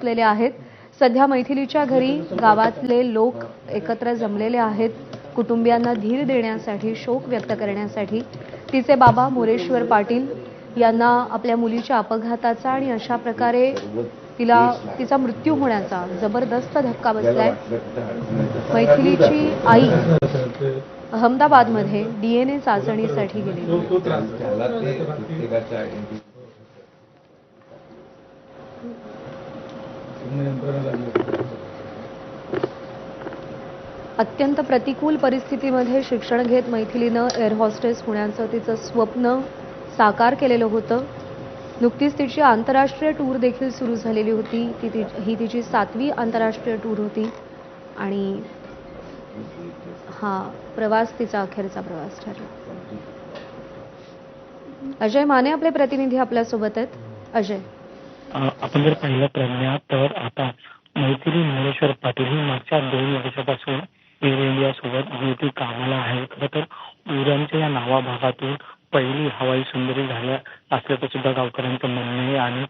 असलेले आहेत. सध्या मैथिलीच्या घरी गावातले लोक एकत्र जमलेले आहेत. कुटुंबियांना धीर देण्यासाठी शोक व्यक्त करण्यासाठी. तिचे बाबा मोरेश्वर पाटील यांना आपल्या मुलीच्या अपघाताचा आणि अशा प्रकारे तिला तिचा मृत्यू होण्याचा जबरदस्त धक्का बसलाय. मैथिलीची आई अहमदाबादमध्ये डीएनए चाचणीसाठी गेली त्याला ते प्रत्येकाच्या आयडेंटिटी अत्यंत प्रतिकूल परिस्थितीमध्ये शिक्षण घेत मैथिलीनं एअर हॉस्टेस होण्याचं तिचं स्वप्न साकार केलेलं होतं. नुकतीच तिची आंतरराष्ट्रीय टूर देखील सुरू झालेली होती. ती ती ही तिची सातवी आंतरराष्ट्रीय टूर होती. आणि हा प्रवास तिचा अखेरचा प्रवास ठरला. अजय माने आपले प्रतिनिधी आपल्यासोबत आहेत. अजय. आपण जर पाहिलं प्रज्ञा तर आता मैथिली मोरेश्वर पाटील ही मागच्या दोन वर्षापासून एअर इंडिया सोबत जी ती कामाला आहे खरं तर उरणच्या या नावा भागातून पहिली हवाई सुंदरी झाल्या असल्याचं सुद्धा गावकऱ्यांचं म्हणणं आहे. आणि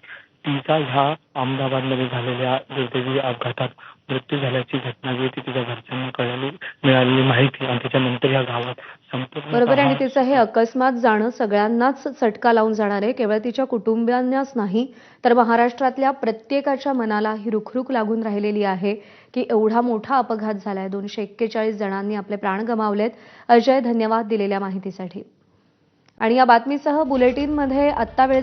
तिचा ह्या अहमदाबादमध्ये झालेल्या दुर्दैवी अपघातात मृत्यू झाल्याची घटना जी ती तिच्या घरच्यांना कळाली मिळालेली माहिती आणि त्याच्यानंतर या गावात संपूर्ण बरोबर आणि तिचं हे अकस्मात जाणं सगळ्यांनाच चटका लावून जाणार आहे. केवळ तिच्या कुटुंबियांनाच नाही तर महाराष्ट्रातल्या प्रत्येकाच्या मनाला ही रुखरुख लागून राहिलेली आहे की एवढा मोठा अपघात झालाय. दोनशे एक्केचाळीस जणांनी आपले प्राण गमावलेत. अजय धन्यवाद दिलेल्या माहितीसाठी. आणि या बातमीसह बुलेटिनमध्ये आत्ता वेळ